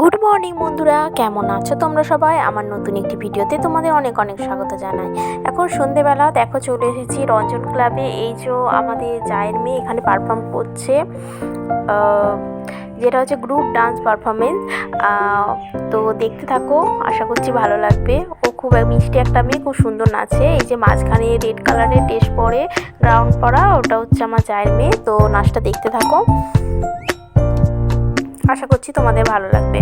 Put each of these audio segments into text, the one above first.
Good morning বন্ধুরা। কেমন আছো তোমরা সবাই? আমার নতুন একটি ভিডিওতে তোমাদের অনেক অনেক স্বাগত জানাই। এখন সন্ধেবেলা, দেখো চলে এসেছি রঞ্জন ক্লাবে এই যে আমাদের জায়ের মেয়ে এখানে পারফর্ম করছে যেটা হচ্ছে গ্রুপ ডান্স পারফরমেন্স তো দেখতে থাকো, আশা করছি ভালো লাগবে। ও খুব মিষ্টি একটা মেয়ে, খুব সুন্দর নাচে। এই যে মাঝখানে রেড কালারের ড্রেস পরে গ্রাউন্ড পরা, ওটা হচ্ছে আমার জায়ের মেয়ে। তো নাচটা দেখতে থাকো। আশা করছি তোমাদের ভালো লাগবে।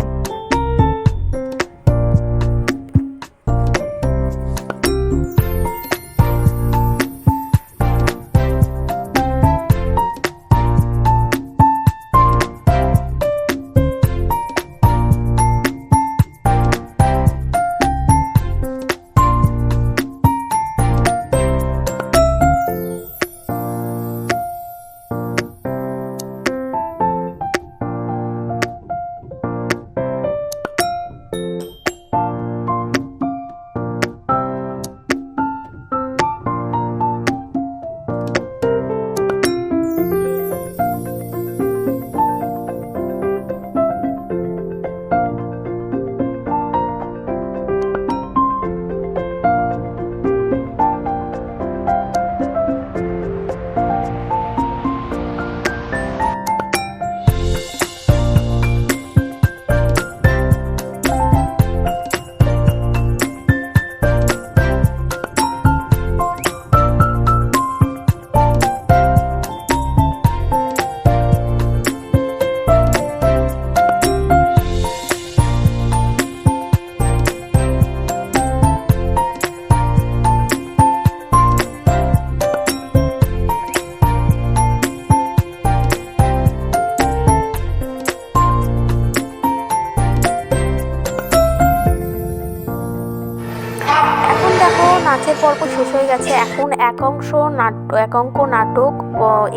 পর্ব শেষ হয়ে গেছে। এখন এক অংশ নাট, এক অঙ্ক নাটক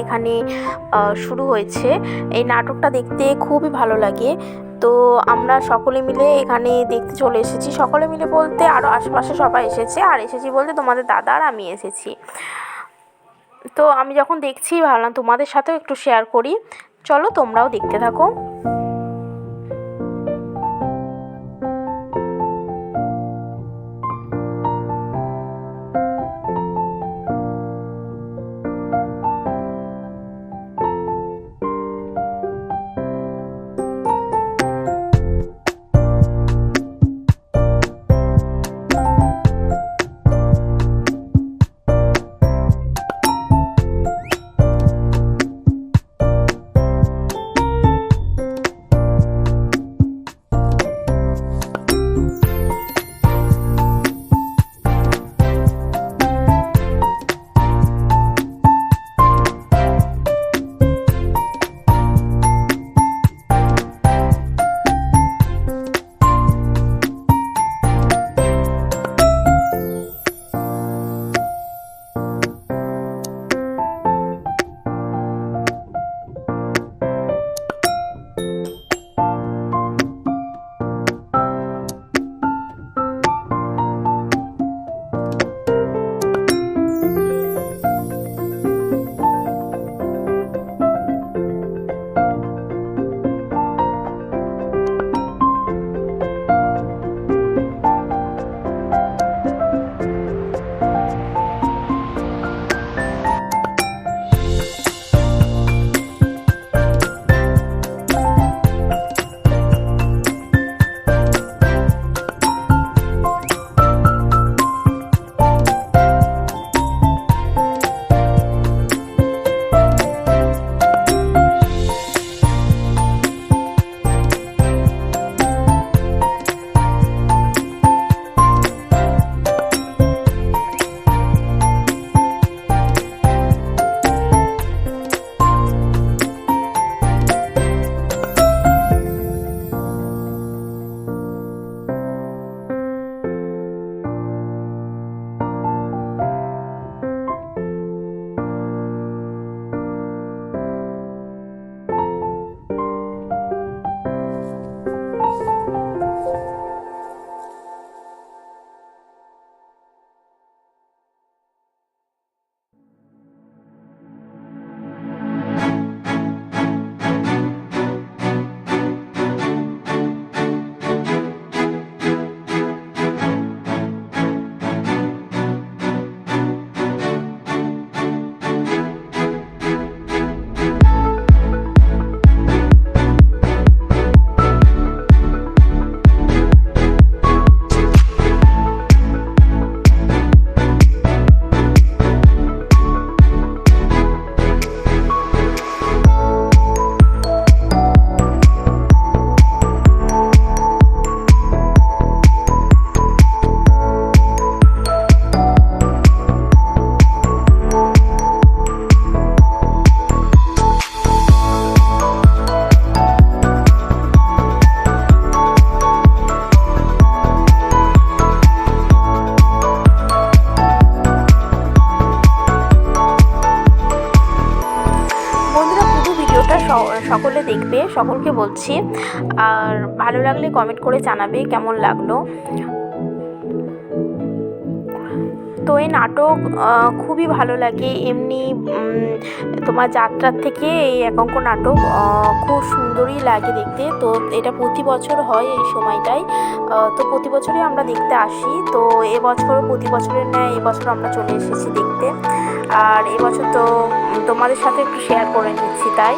এখানে শুরু হয়েছে। এই নাটকটা দেখতে খুবই ভালো লাগে। তো আমরা সকলে মিলে এখানে দেখতে চলে এসেছি। সকলে মিলে বলতে আরও আশেপাশে সবাই এসেছে। আর এসেছি বলতে তোমাদের দাদা আর আমি এসেছি। তো আমি যখন দেখছি, ভাবলাম তোমাদের সাথেও একটু শেয়ার করি। চলো তোমরাও দেখতে থাকো। সকলকে বলছি। আর ভালো লাগলে কমেন্ট করে জানাবে কেমন লাগল। তো এই নাটক খুবই ভালো লাগে। এমনি তোমার যাত্রার থেকে এই একাঙ্ক নাটক খুব সুন্দরই লাগে দেখতে। তো এটা প্রতি বছর হয় এই সময়টায়। তো প্রতি বছরই আমরা দেখতে আসি। তো এবছর প্রতি বছরের ন্যায় এবছর আমরা চলে এসেছি দেখতে। আর এবছর তো তোমাদের সাথে একটু শেয়ার করে নিচ্ছি তাই।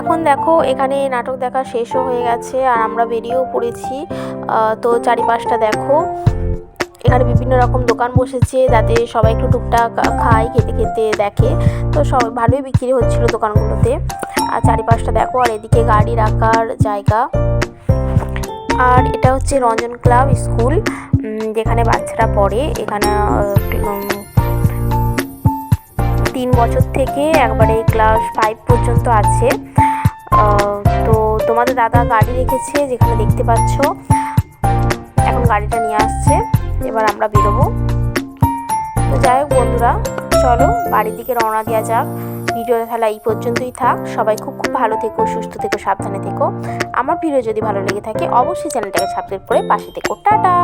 এখন দেখো, এখানে নাটক দেখা শেষও হয়ে গেছে আর আমরা বেরিয়েও পড়েছি। তো চারিপাশটা দেখো। এখানে বিভিন্ন রকম দোকান বসেছে যাতে সবাই একটু টুকটাক খায়, খেতে খেতে দেখে। তো সব ভালোই বিক্রি হচ্ছিল দোকানগুলোতে। আর চারিপাশটা দেখো, আর এদিকে গাড়ি রাখার জায়গা। আর এটা হচ্ছে রঞ্জন ক্লাব স্কুল যেখানে বাচ্চারা পড়ে। এখানে তিন বছর থেকে একবারে ক্লাস ফাইভ পর্যন্ত আছে। তো তোমাদের দাদা গাড়ি রেখেছে, যেখানে দেখতে পাচ্ছ, এখন গাড়িটা নিয়ে আসছে। এবার আমরা বেরোবো। তো যাই হোক বন্ধুরা, চলো বাড়ির দিকে রওনা দেওয়া যাক। ভিডিওটা তাহলে এই পর্যন্তই থাক। সবাই খুব খুব ভালো থেকো, সুস্থ থেকো, সাবধানে থেকো। আমার ভিডিও যদি ভালো লেগে থাকে, অবশ্যই চ্যানেলটাকে সাবস্ক্রাইব করে পাশে থেকো। টাটা!